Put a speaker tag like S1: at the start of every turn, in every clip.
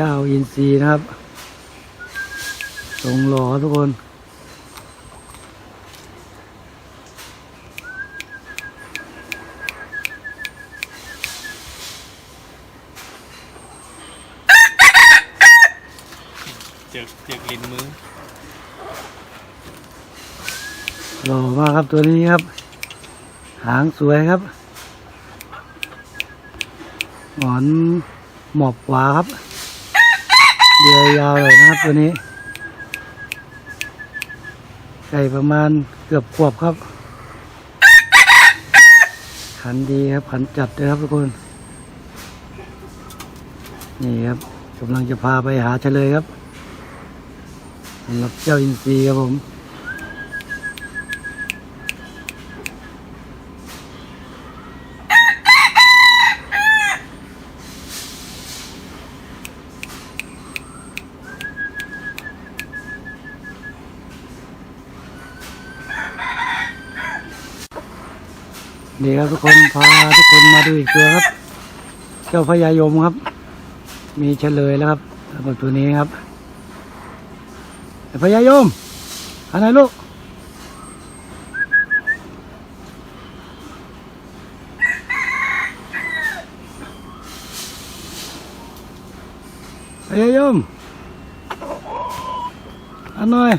S1: จ้าอินทรีนะครับทรงหล่อทุกคน
S2: เจือกเจือกลิ้นมือ
S1: หล่อมากครับตัวนี้ครับ หางสวยครับหงอนหมอบขวาครับ เดียวยาวเลยนะครับตัวนี้ใส่ประมาณเกือบขวบครับ ขันดีครับ ขันจัดเลยครับทุกคน นี่ครับกำลังจะพาไปหาเฉลยครับสำหรับเจ้าอินทรีครับผม นี่ครับทุกคนพาทุกคนมาดูอีกตัวครับ เจ้าพญายมครับ มีเฉลยแล้วครับสำหรับตัวนี้ครับพญายมอันไหนลูกพญายมอันหน่อย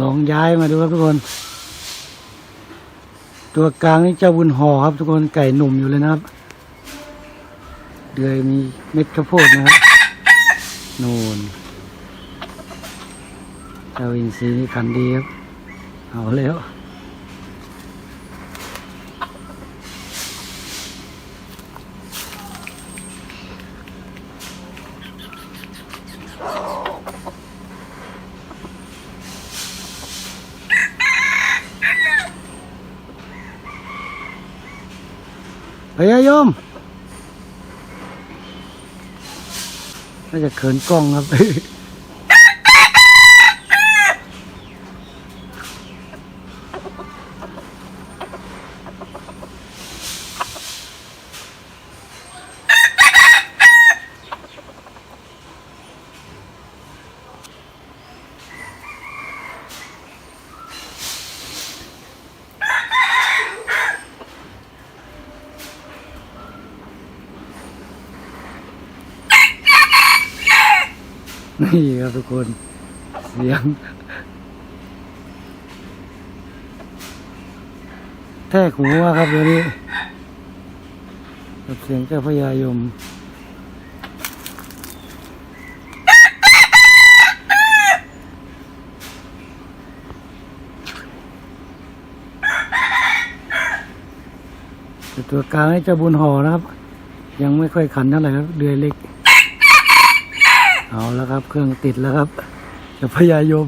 S1: ลองย้ายมาดูครับทุกคน ตัวกลางนี่เจ้าบุญห่อครับ ทุกคนไก่หนุ่มอยู่เลยนะครับ เดือยมีเม็ดข้าวโพดนะครับนูนเจ้าอินทรีนี่ขันดีครับ เอาแล้ว พยายมน่าจะเขินกล้องครับ นี่ครับทุกคน เสียง แทกหูว่าครับตัวนี้กับเสียงเจ้าพญายมตัวกลางให้เจ้าบุญห่อนะครับ ยังไม่ค่อยขันเท่าไหร่ครับเดือยเล็ก เอาแล้วครับ เครื่องติดแล้วครับจะพยายม